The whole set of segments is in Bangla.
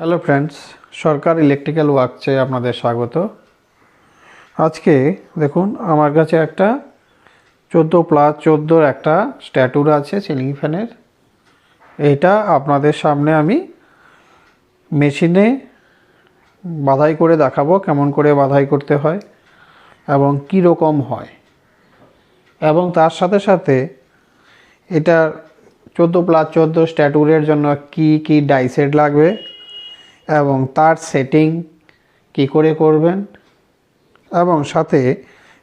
হ্যালো ফ্রেন্ডস সরকার ইলেকট্রিক্যাল ওয়ার্কসে আপনাদের স্বাগত। আজকে দেখুন, আমার কাছে একটা চোদ্দ প্লাস চোদ্দোর একটা স্ট্যাটুর আছে সিলিং ফ্যানের এইটা আপনাদের সামনে আমি মেশিনে বাধাই করে দেখাবো কেমন করে বাধাই করতে হয় এবং কী রকম হয়। এবং তার সাথে সাথে এটা চোদ্দ প্লাস চোদ্দ স্ট্যাটুরের জন্য কি কি ডাইসেট লাগবে এবং তার সেটিং কি করে করবেন? এবং সাথে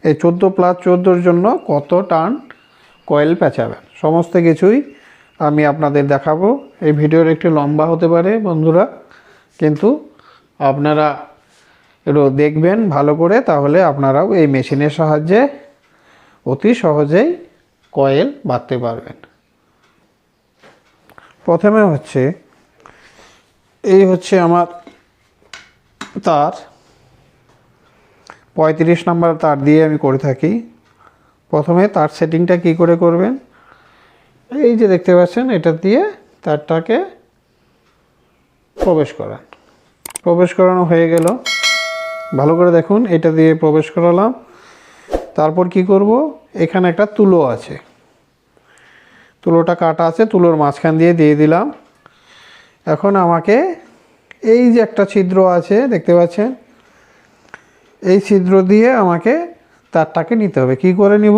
এই চোদ্দ প্লাস চোদ্দোর জন্য কত টান কয়েল পেঁচাবেন? সমস্ত কিছুই আমি আপনাদের দেখাবো। এই ভিডিওর একটু লম্বা হতে পারে বন্ধুরা, কিন্তু আপনারা একটু দেখবেন ভালো করে, তাহলে আপনারাও এই মেশিনের সাহায্যে অতি সহজেই কয়েল বাঁধতে পারবেন। প্রথমে হচ্ছে এই হচ্ছে আমার তার। পঁয়ত্রিশ নাম্বার তার দিয়ে আমি করে থাকি। প্রথমে তার সেটিংটা কি করে করবেন? এই যে দেখতে পাচ্ছেন, এটা দিয়ে তারটাকে প্রবেশ করান। প্রবেশ করানো হয়ে গেল। ভালো করে দেখুন, এটা দিয়ে প্রবেশ করালাম। তারপর কি করব? এখানে একটা তুলো আছে। তুলোটা কাটা আছে, তুলোর মাঝখান দিয়ে দিয়ে দিলাম। এখন আমাকে এই যে একটা ছিদ্র আছে, দেখতে পাচ্ছেন? এই ছিদ্র দিয়ে আমাকে তারটাকে নিতে হবে। কি করে নিব?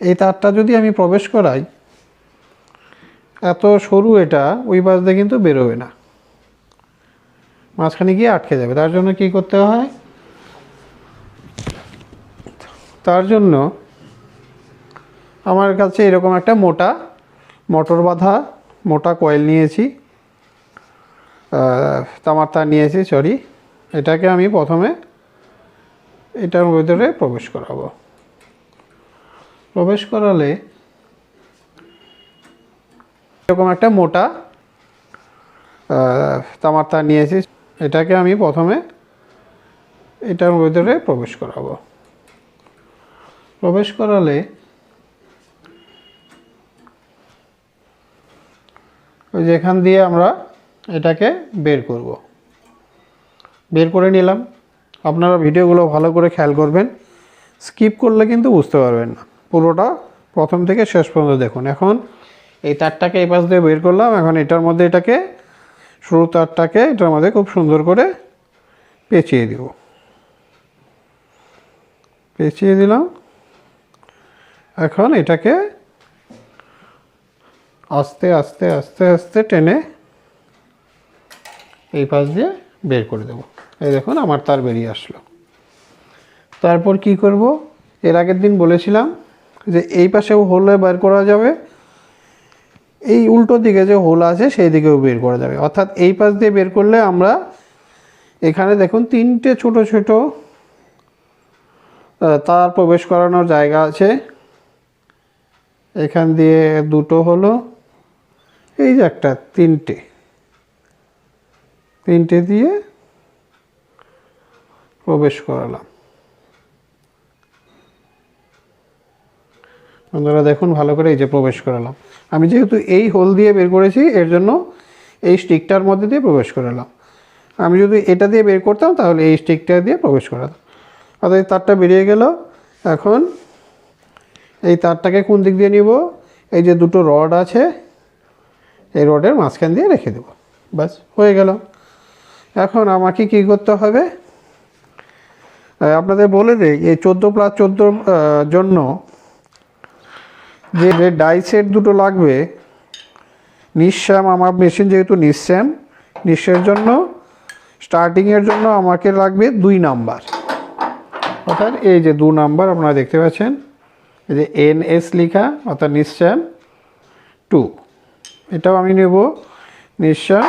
এই তারটা যদি আমি প্রবেশ করাই, এত সরু এটা, ওই পাশ দিয়ে কিন্তু বেরোবে না। মাঝখানে গিয়ে আটকে যাবে। তার জন্য কি করতে হয়? তার জন্য আমার কাছে এরকম একটা মোটা মোটর বাঁধা, মোটা কয়েল নিয়েছি। তামার তার নিয়েছি সরি এটাকে আমি প্রথমে এটার ভিতরে প্রবেশ করাবো। প্রবেশ করালে এরকম একটা মোটা তামার তার নিয়েছি। এটাকে আমি প্রথমে এটার ভিতরে প্রবেশ করাবো। প্রবেশ করালে ওই যে এখান দিয়ে আমরা এটাকে বের করব। বের করে নিলাম। আপনারা ভিডিওগুলো ভালো করে খেয়াল করবেন। স্কিপ করলে কিন্তু বুঝতে পারবেন না। পুরোটা প্রথম থেকে শেষ পর্যন্ত দেখুন। এখন এই তারটাকে এই পাশ দিয়ে বের করলাম। এখন এটার মধ্যে এটাকে সরু তারটাকে এটার মধ্যে খুব সুন্দর করে পেঁচিয়ে দিব। পেঁচিয়ে দিলাম। এখন এটাকে আস্তে আস্তে আস্তে আস্তে টেনে এই পাশ দিয়ে বের করে দেবো। এই দেখুন, আমার তার বেরিয়ে আসলো। তারপর কি করব? এর আগের দিন বলেছিলাম যে এই পাশেও হোলে বের করা যাবে, এই উল্টো দিকে যে হোল আছে সেই দিকেও বের করা যাবে। অর্থাৎ এই পাশ দিয়ে বের করলে আমরা এখানে দেখুন তিনটে ছোট ছোট তার প্রবেশ করানোর জায়গা আছে। এখান দিয়ে দুটো হলো, এই যে একটা, তিনটে। তিনটে দিয়ে প্রবেশ করালাম। বন্ধুরা, দেখুন, ভালো করে এই যে প্রবেশ করালাম। আমি যেহেতু এই হোল দিয়ে বের করেছি, এর জন্য এই স্টিকটার মধ্যে দিয়ে প্রবেশ করালাম। আমি যদি এটা দিয়ে বের করতাম, তাহলে এই স্টিকটা দিয়ে প্রবেশ করাতাম। অর্থাৎ তারটা বেরিয়ে গেল। এখন এই তারটাকে কোন দিক দিয়ে নিব? এই যে দুটো রড আছে, এই রডের মাঝখান দিয়ে রেখে দেবো। ব্যাস, হয়ে গেল। এখন আমাকে কি করতে হবে? আপনাদের বলে দেই, এই চোদ্দ প্লাস চোদ্দোর জন্য যে ডাই সেট দুটো লাগবে, নিঃশ্যাম আমার মেশিন যেহেতু নিঃশ্যাম নিঃশ্বের জন্য স্টার্টিংয়ের জন্য আমাকে লাগবে দুই নাম্বার অর্থাৎ এই যে দু নাম্বার আপনারা দেখতে পাচ্ছেন, এই যে এন এস লেখা, অর্থাৎ নিঃশ্যাম টু এটাও আমি নেব নিঃশ্বাস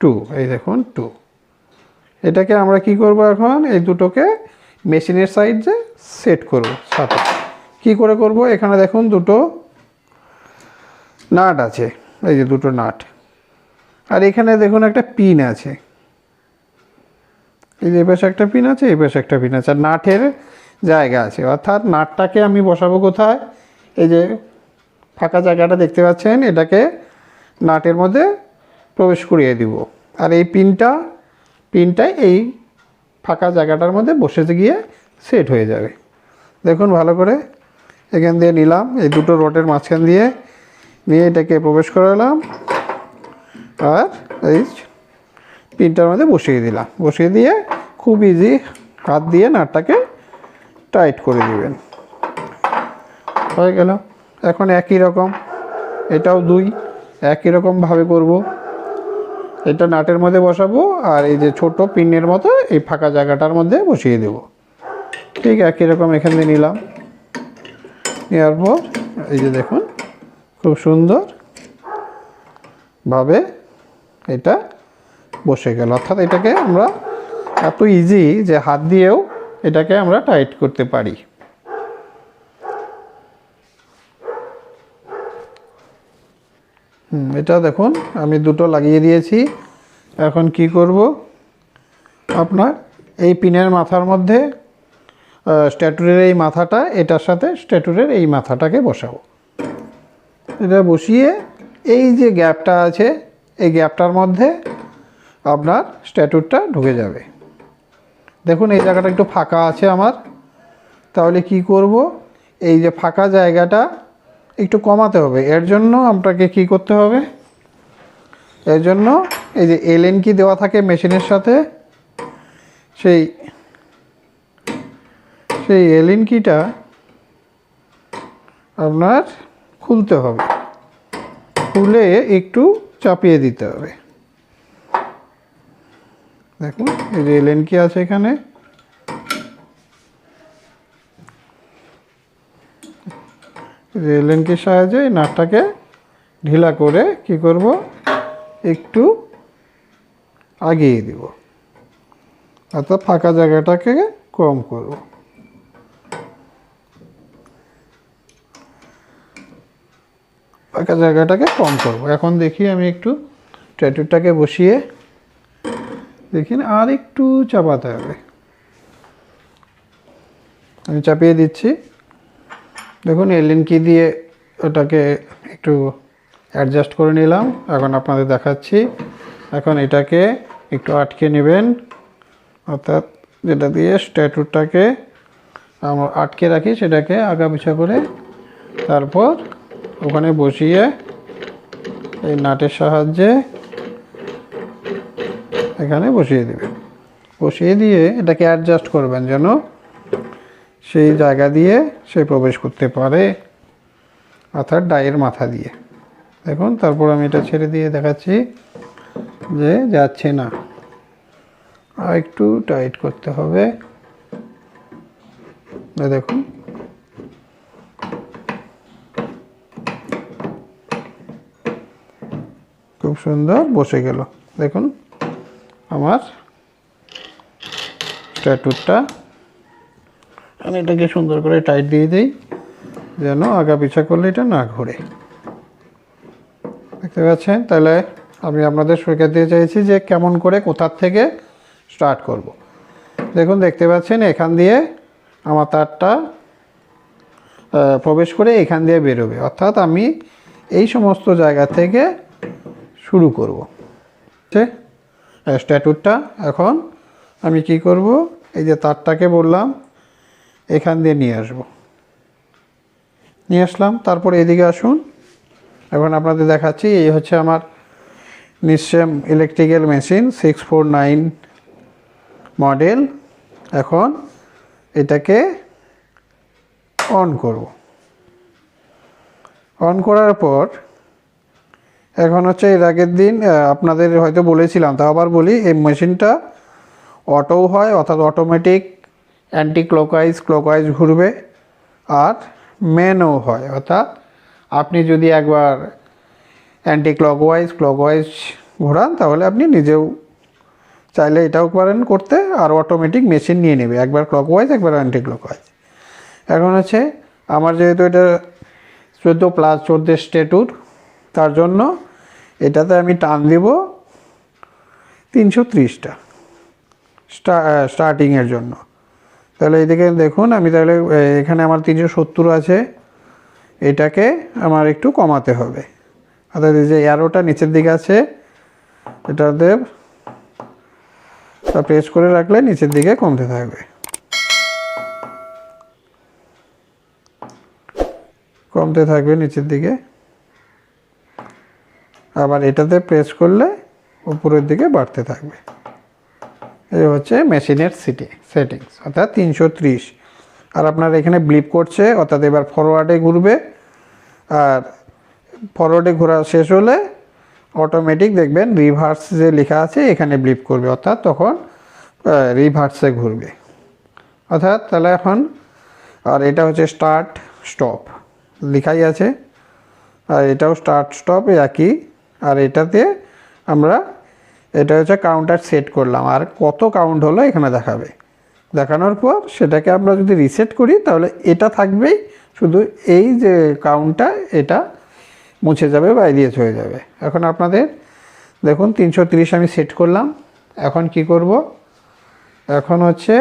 টু এই দেখুন টু এটাকে আমরা কি করব এখন? এই দুটোকে মেশিনের সাইডে সেট করব সাথে। কি করে করব? এখানে দেখুন দুটো নাট আছে। এই যে দুটো নাট। আর এখানে দেখুন একটা পিন আছে। এই যে এপাশে একটা পিন আছে এই পাশে একটা পিন আছে। আর নাটের জায়গা আছে। অর্থাৎ নাটটাকে আমি বসাবো কোথায়? এই যে ফাঁকা জায়গাটা দেখতে পাচ্ছেন, এটাকে নাটের মধ্যে প্রবেশ করিয়ে দিব। আর এই পিনটা, পিনটাই এই ফাঁকা জায়গাটার মধ্যে বসে গিয়ে সেট হয়ে যাবে। দেখুন, ভালো করে এখান দিয়ে নিলাম, এই দুটো রডের মাঝখান দিয়ে নিয়ে এটাকে প্রবেশ করালাম, আর এই পিনটার মধ্যে বসিয়ে দিলাম। বসিয়ে দিয়ে খুব ইজি হাত দিয়ে নাটটাকে টাইট করে দিবেন। হয়ে গেল। এখন একই রকম, এটাও দুই, একই রকমভাবে করব। এটা নাটের মধ্যে বসাবো আর এই যে ছোট পিনের মতো এই ফাঁকা জায়গাটার মধ্যে বসিয়ে দেব। ঠিক একই রকম এখান দিয়ে নিলাম। নেওয়ার পর এই যে দেখুন, খুব সুন্দর ভাবে এটা বসে গেল। অর্থাৎ এটাকে আমরা এত ইজি যে হাত দিয়েও এটাকে আমরা টাইট করতে পারি। হুম, এটা দেখুন আমি দুটো লাগিয়ে দিয়েছি। এখন কি করব? আপনার এই পিনের মাথার মধ্যে স্ট্যাটুরের এই মাথাটা এটার সাথে স্ট্যাটুরের এই মাথাটাকে বসাবো। এটা বসিয়ে এই যে গ্যাপটা আছে এই গ্যাপটার মধ্যে আপনার স্ট্যাটুরটা ঢুকে যাবে। দেখুন এই জায়গাটা একটু ফাঁকা আছে আমার। তাহলে কি করব? এই যে ফাঁকা জায়গাটা একটু কমাতে হবে। এর জন্য আপনাকে কি করতে হবে? এর জন্য এই যে এলএন কি দেওয়া থাকে মেশিনের সাথে, সেই সেই এলএন কিটা আপনার খুলতে হবে। খুলে একটু চাপিয়ে দিতে হবে। দেখুন, এই যে এলএন কি আছে এখানে। রেলেনকির সাহায্যে এই নাটটাকে ঢিলা করে কি করব? একটু আগিয়ে দিব। অর্থাৎ ফাঁকা জায়গাটাকে কম করব। ফাঁকা জায়গাটাকে কম করব। এখন দেখি আমি একটু ট্যাটুটাকে বসিয়ে দেখিন আর একটু চাপাতে হবে। আমি চাপিয়ে দিচ্ছি। দেখুন এলিন কি দিয়ে ওটাকে একটু অ্যাডজাস্ট করে নিলাম। এখন আপনাদের দেখাচ্ছি। এখন এটাকে একটু আটকে নেবেন। অর্থাৎ যেটা দিয়ে স্ট্যাটুটাকে আমরা আটকে রাখি, সেটাকে আগা পিছা করে তারপর ওখানে বসিয়ে এই নাটের সাহায্যে এখানে বসিয়ে দেবেন। বসিয়ে দিয়ে এটাকে অ্যাডজাস্ট করবেন যেন সেই জায়গা দিয়ে সে প্রবেশ করতে পারে অর্থাৎ ডায়ের মাথা দিয়ে। দেখুন, তারপর আমি এটা ছেড়ে দিয়ে দেখাচ্ছি যে যাচ্ছে না। আর একটু টাইট করতে হবে। দেখুন। খুব সুন্দর বসে গেল। দেখুন, আমার স্ট্যাটুরটা আমি এটাকে সুন্দর করে টাইট দিয়ে দিই, যেন আগা পিছা করলে এটা না ঘোরে। দেখতে পাচ্ছেন? তাহলে আমি আপনাদের সুরক্ষা দিয়ে চাইছি যে কেমন করে কোথার থেকে স্টার্ট করব। দেখুন, দেখতে পাচ্ছেন? এখান দিয়ে আমার তারটা প্রবেশ করে এখান দিয়ে বেরোবে। অর্থাৎ আমি এই সমস্ত জায়গা থেকে শুরু করব। স্ট্যাটুরটা এখন আমি কি করব? এই যে তারটাকে বললাম এখান দিয়ে নিয়ে আসব। নিয়ে আসলাম, তারপর এদিকে আসুন। এখন আপনাদের দেখাচ্ছি, এই হচ্ছে আমার নিশ্চেম electrical machine six four nine model এখন এটাকে অন করব। অন করার পর, এখন হচ্ছে এর আগের দিন আপনাদের হয়তো বলেছিলাম তা আবার বলি, এই মেশিনটা অটোও হয়, অর্থাৎ অটোমেটিক অ্যান্টি ক্লকওয়াইজ ক্লকওয়াইজ ঘুরবে আর মেনও হয়। অর্থাৎ আপনি যদি একবার অ্যান্টি ক্লকওয়াইজ ক্লকওয়াইজ ঘোরান, তাহলে আপনি নিজেও চাইলে এটাও পারেন করতে, আর অটোমেটিক মেশিন নিয়ে নেবে। একবার ক্লকওয়াইজ একবার অ্যান্টি ক্লকওয়াইজ এখন হচ্ছে আমার যেহেতু এটা চোদ্দ প্লাস চোদ্দ স্টেটুর তার জন্য এটাতে আমি টান দিব তিনশো ত্রিশটা। স্টার্টিংয়ের জন্য। তাহলে এইদিকে দেখুন, আমি তাহলে এখানে আমার তিনশো সত্তর আছে। এটাকে আমার একটু কমাতে হবে। অর্থাৎ যে অ্যারোটা নিচের দিকে আছে এটাতে তা প্রেস করে রাখলে নিচের দিকে কমতে থাকবে। কমতে থাকবে নিচের দিকে। আবার এটাতে প্রেস করলে উপরের দিকে বাড়তে থাকবে। এই হচ্ছে মেশিনের সিটি সেটিংস অর্থাৎ তিনশো ত্রিশ। আর আপনার এখানে ব্লিপ করছে, অর্থাৎ এবার ফরওয়ার্ডে ঘুরবে, আর ফরওয়ার্ডে ঘোরা শেষ হলে অটোমেটিক দেখবেন রিভার্স যে লেখা আছে, এখানে ব্লিপ করবে, অর্থাৎ তখন রিভার্সে ঘুরবে। অর্থাৎ তাহলে এখন, আর এটা হচ্ছে স্টার্ট স্টপ লেখাই আছে। আর এটাও স্টার্ট স্টপ একই, আর এটাতে আমরা এটা হচ্ছে কাউন্টার সেট করলাম। আর কত কাউন্ট হলো এখানে দেখাবে। দেখানোর পর সেটাকে আমরা যদি রিসেট করি, তাহলে এটা থাকবেই। শুধু এই যে কাউন্টটা এটা মুছে যাবে বা এড়িয়ে হয়ে যাবে। এখন আপনাদের দেখুন, তিনশো আমি সেট করলাম। এখন কি করব? এখন হচ্ছে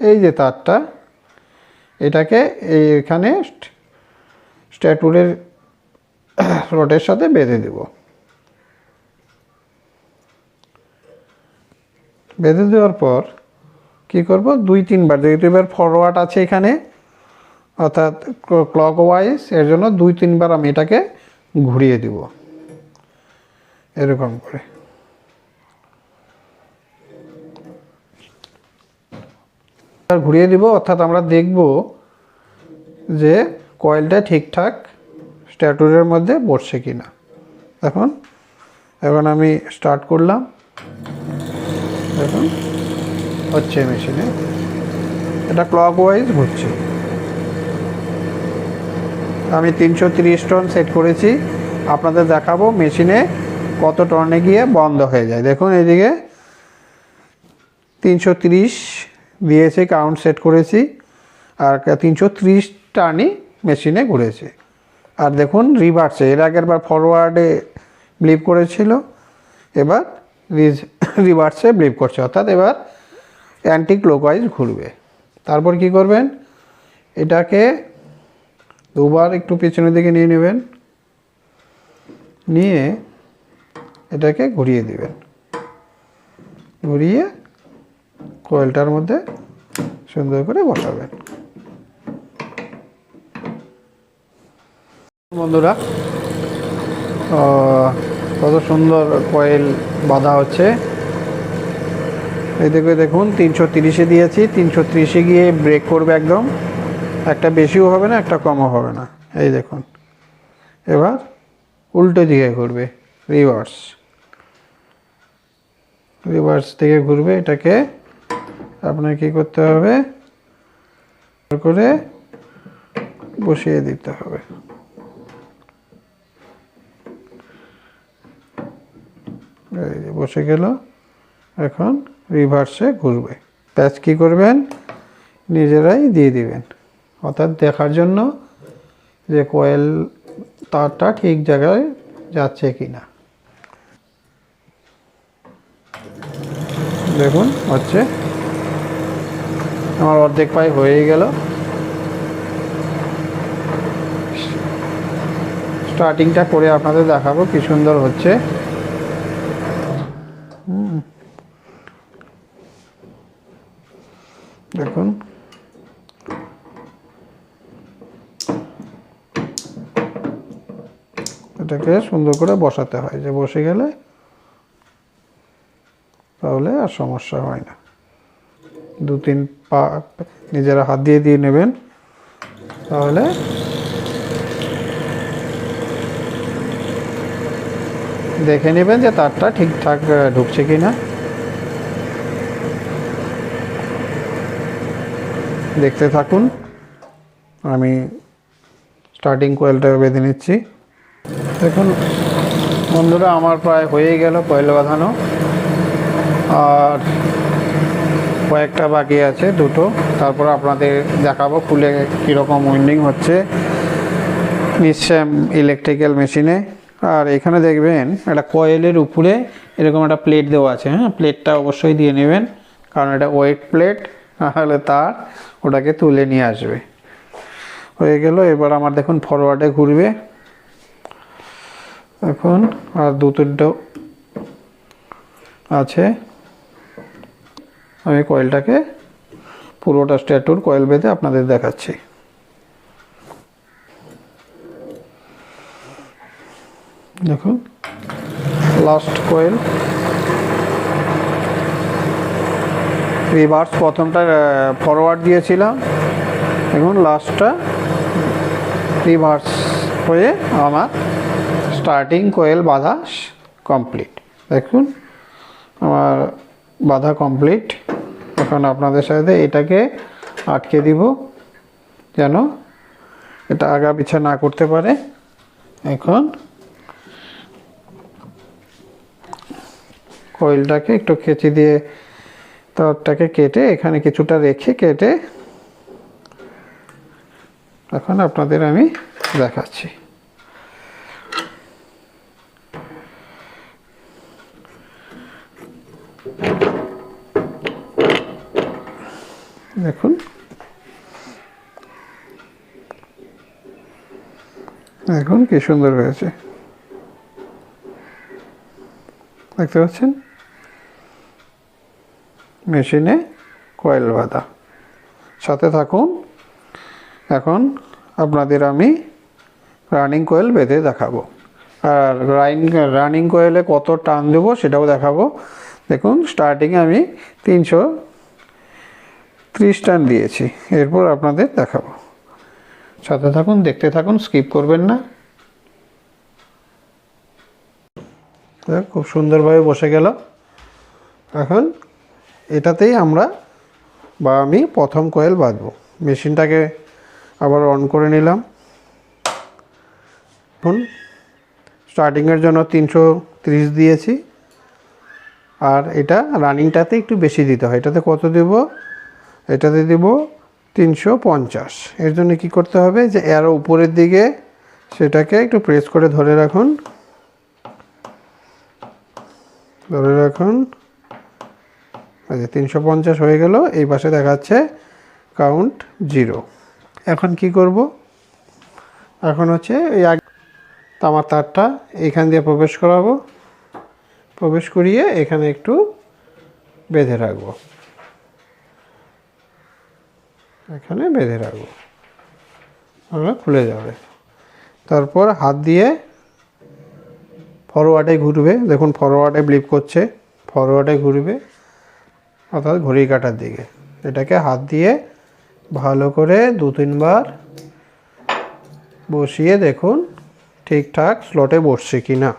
এই যে তারটা, এটাকে এখানে স্ট্যাটুরের রডের সাথে বেঁধে দেব। বেঁধে দেওয়ার পর কি করব? দুই, তিনবার। যেহেতু এবার ফরওয়ার্ড আছে এখানে, অর্থাৎ ক্লক ওয়াইজ এর জন্য দুই, তিনবার আমি এটাকে ঘুরিয়ে দিব। এরকম করে। ঘুরিয়ে দিব, অর্থাৎ আমরা দেখব যে কয়েলটা ঠিকঠাক স্ট্যাটুরের মধ্যে বসছে কি না এখন এখন আমি স্টার্ট করলাম। দেখুন। হচ্ছে মেশিনে। এটা ক্লক ওয়াইজ ঘুরছে। আমি তিনশো তিরিশ টন সেট করেছি। আপনাদের দেখাবো মেশিনে কত টনে গিয়ে বন্ধ হয়ে যায়। দেখুন এদিকে তিনশো তিরিশ দিয়েছে কাউন্ট সেট করেছি। আর তিনশো ত্রিশ টানই মেশিনে ঘুরেছে। আর দেখুন রিভার্সে এর আগের বার ফরওয়ার্ডে ব্লিপ করেছিল। এবার রিভার্সে ব্লিপ করছে, অর্থাৎ এবার অ্যান্টি ক্লোকওয়াইজ ঘুরবে। তারপর কি করবেন? এটাকে দুবার একটু পেছনের দিকে নিয়ে নেবেন। নিয়ে এটাকে ঘুরিয়ে দিবেন। ঘুরিয়ে কোয়েলটার মধ্যে সুন্দর করে বসাবেন। বন্ধুরা কত সুন্দর কয়েল বাঁধা হচ্ছে। এই দেখে দেখুন, তিনশো তিরিশে দিয়েছি, তিনশো তিরিশে গিয়ে ব্রেক করবে একদম। একটা বেশিও হবে না, একটা কমও হবে না। এই দেখুন, এবার উল্টো দিকে ঘুরবে রিভার্স রিভার্স থেকে ঘুরবে, এটাকে আপনার কি করতে হবে? করে বসিয়ে দিতে হবে। বসে গেল, এখন রিভার্সে ঘুরবে। প্যাচ কী করবেন? নিজেরাই দিয়ে দিবেন। অর্থাৎ দেখার জন্য যে কয়েল তারটা ঠিক জায়গায় যাচ্ছে কি না দেখুন, হচ্ছে। আমার অর্ধেক পাই হয়েই গেল। স্টার্টিংটা করে আপনাদের দেখাবো কি সুন্দর হচ্ছে হুম। দেখুন এটাকে সুন্দর করে বসাতে হয়, যে বসে গেলে তাহলে আর সমস্যা হয় না। দু তিন পা নিজেরা হাত দিয়ে দিয়ে নেবেন, তাহলে দেখে নেবেন যে তারটা ঠিকঠাক ঢুকছে কি না দেখতে থাকুন। আমি স্টার্টিং কোয়েলটা বেঁধে নিচ্ছি। দেখুন, বন্ধুরা, আমার প্রায় হয়ে গেল কয়েল বাঁধানো। আর কয়েকটা বাকি আছে, দুটো। তারপর আপনাদের দেখাবো খুলে কীরকম উইন্ডিং হচ্ছে নিশ্চয় ইলেকট্রিক্যাল মেশিনে। আর এখানে দেখবেন, একটা কয়েলের উপরে এরকম একটা প্লেট দেওয়া আছে হ্যাঁ? প্লেটটা অবশ্যই দিয়ে নেবেন, কারণ এটা ওয়েট প্লেট, নাহলে তার ওটাকে তুলে নিয়ে আসবে। হয়ে গেল, এবার আমার দেখুন ফরওয়ার্ডে ঘুরবে। এখন আর দু তিনটা আছে। আমি কয়েলটাকে পুরোটা স্ট্যাটুর কয়েল বেঁধে আপনাদের দেখাচ্ছি। দেখুন লাস্ট কয়েল রিভার্স প্রথমটা ফরওয়ার্ড দিয়েছিলাম। এখন লাস্টটা রিভার্স হয়ে আমার স্টার্টিং কোয়েল বাঁধা কমপ্লিট দেখুন, আমার বাঁধা কমপ্লিট এখন আপনাদের সাথে এটাকে আটকে দিব, যেন এটা আগা পিছা না করতে পারে। এখন কয়েলটাকে একটু কেচি দিয়ে তারটাকে কেটে এখানে কিছুটা রেখে কেটে এখন আপনাদের আমি দেখাচ্ছি দেখুন দেখুন কি সুন্দর হয়েছে? দেখতে পাচ্ছেন? মেশিনে কয়েল বাঁধা। সাথে থাকুন। এখন আপনাদের আমি রানিং কয়েল বেঁধে দেখাবো। আর রাইন, রানিং কোয়েলে কত টান দেবো সেটাও দেখাবো। দেখুন স্টার্টিংয়ে আমি তিনশো ত্রিশ টান দিয়েছি। এরপর আপনাদের দেখাবো। সাথে থাকুন, দেখতে থাকুন স্কিপ করবেন না। খুব সুন্দরভাবে বসে গেল। এখন এটাতেই আমরা বা আমি প্রথম কয়েল বাঁধবো। মেশিনটাকে আবার অন করে নিলাম। এখন স্টার্টিংয়ের জন্য তিনশো দিয়েছি। আর এটা রানিংটাতে একটু বেশি দিতে হয়। এটাতে কত দেব? এটাতে দেব তিনশো পঞ্চাশ। এর জন্য কী করতে হবে যে এর উপরের দিকে সেটাকে একটু প্রেস করে ধরে রাখুন। ধরে রাখুন। আচ্ছা তিনশো পঞ্চাশ হয়ে গেল, এই পাশে দেখাচ্ছে কাউন্ট জিরো এখন কি করব? এখন হচ্ছে এই তামার তারটা এইখান দিয়ে প্রবেশ করাবো। প্রবেশ করিয়ে এখানে একটু বেঁধে রাখব। এখানে বেঁধে রাখব। তাহলে খুলে যাবে। তারপর হাত দিয়ে ফরওয়ার্ডে ঘুরবে। দেখুন ফরওয়ার্ডে ব্লিপ করছে। ফরওয়ার্ডে ঘুরবে, অর্থাৎ ঘড়ি কাটার দিকে। এটাকে হাত দিয়ে ভালো করে দু, তিনবার বসিয়ে দেখুন ঠিকঠাক স্লটে বসছে কি না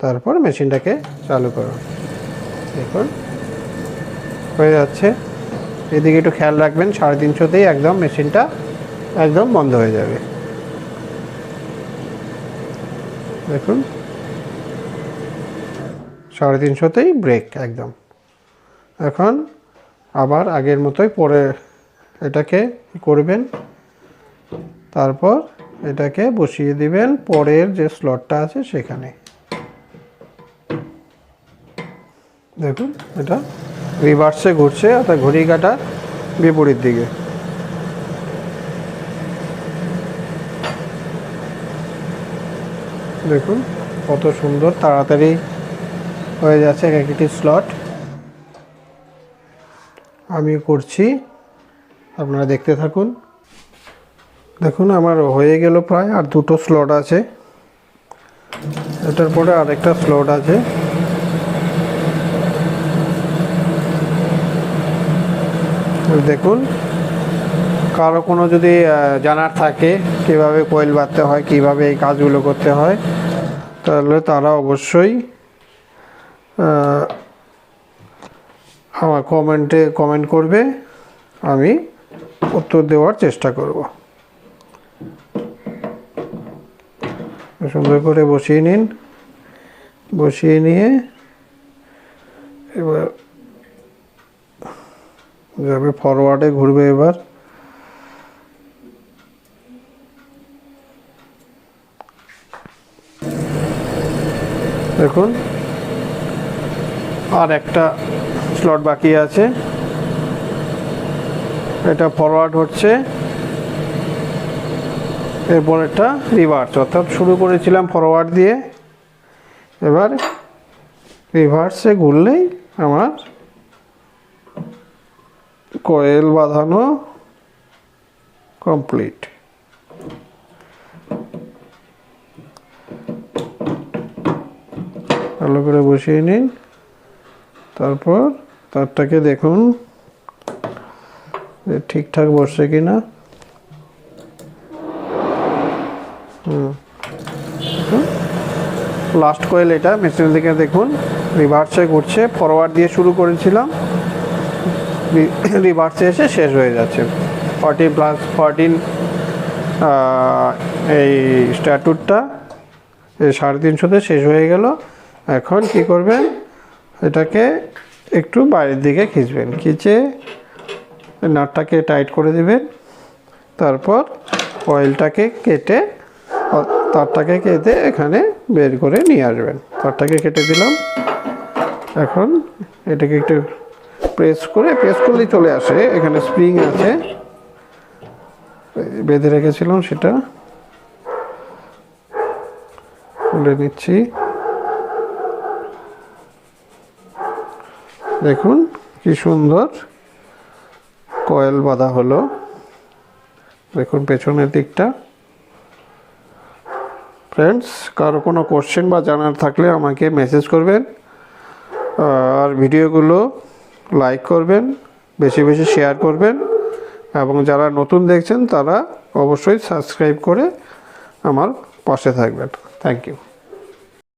তারপর মেশিনটাকে চালু করুন। দেখুন, হয়ে যাচ্ছে। এদিকে একটু খেয়াল রাখবেন, সাড়ে তিনশোতেই একদম মেশিনটা একদম বন্ধ হয়ে যাবে। দেখুন। সাড়ে তিনশোতেই ব্রেক একদম। এখন আবার আগের মতোই পরে এটাকে করবেন। তারপর এটাকে বসিয়ে দিবেন পরের যে স্লটটা আছে সেখানে। দেখুন, এটা রিভার্সে ঘুরছে, অর্থাৎ ঘড়ি কাটা বিপরীত দিকে। দেখুন, কত সুন্দর, তাড়াতাড়ি হয়ে যাচ্ছে এক একটি স্লট আমি করছি, আপনারা দেখতে থাকুন। দেখুন, আমার হয়ে গেল প্রায়, আর দুটো স্লট আছে। এটার পরে আরেকটা স্লট আছে। দেখুন, কারও কোনো যদি জানার থাকে কীভাবে কোয়েল বাঁধতে হয়, কীভাবে এই কাজগুলো করতে হয়, তাহলে তারা অবশ্যই আমার কমেন্টে কমেন্ট করবে, আমি উত্তর দেওয়ার চেষ্টা করব। সুন্দর করে বসিয়ে নিন, বসিয়ে নিয়ে, এবার যাবে ফরওয়ার্ডে ঘুরবে এবার। দেখুন, আর একটা স্লট বাকি আছে। এটা ফরওয়ার্ড হচ্ছে। এরপর একটা রিভার্স অর্থাৎ শুরু করেছিলাম ফরওয়ার্ড দিয়ে। এবার রিভার্সে ঘুরলেই আমার কয়েল বাঁধানো কমপ্লিট। ভালো করে বসিয়ে নিন। তারপর তারটাকে দেখুন ঠিকঠাক বসছে কি কিনা লাস্ট কয়েল এটা, মেশিনের দিকে দেখুন। রিভার্সে ঘুরছে ফরওয়ার্ড দিয়ে শুরু করেছিলাম। রিভার্সে এসে শেষ হয়ে যাচ্ছে। ফর্টিন প্লাস ফর্টিন এই স্ট্যাটুটটা সাড়ে তিনশোতে শেষ হয়ে গেল। এখন কি করবেন? এটাকে একটু বাইরের দিকে খিঁচবেন। খিচে নাটটাকে টাইট করে দিবেন। তারপর অয়েলটাকে কেটে, তারটাকে কেটে এখানে বের করে নিয়ে আসবেন। তারটাকে কেটে দিলাম। এখন এটাকে একটু প্রেস করে প্রেস করলেই চলে আসে। এখানে স্প্রিং আছে। বেঁধে রেখেছিলাম সেটা। খুলে নিচ্ছি। দেখুন কি সুন্দর কয়েল বাঁধা হলো। দেখুন পেছনের দিকটা। ফ্রেন্ডস কারও কোনো কোশ্চেন বা জানার থাকলে আমাকে মেসেজ করবেন। আর ভিডিওগুলো লাইক করবেন, বেশি বেশি শেয়ার করবেন এবং যারা নতুন দেখছেন তারা অবশ্যই সাবস্ক্রাইব করে আমার পাশে থাকবেন। Thank you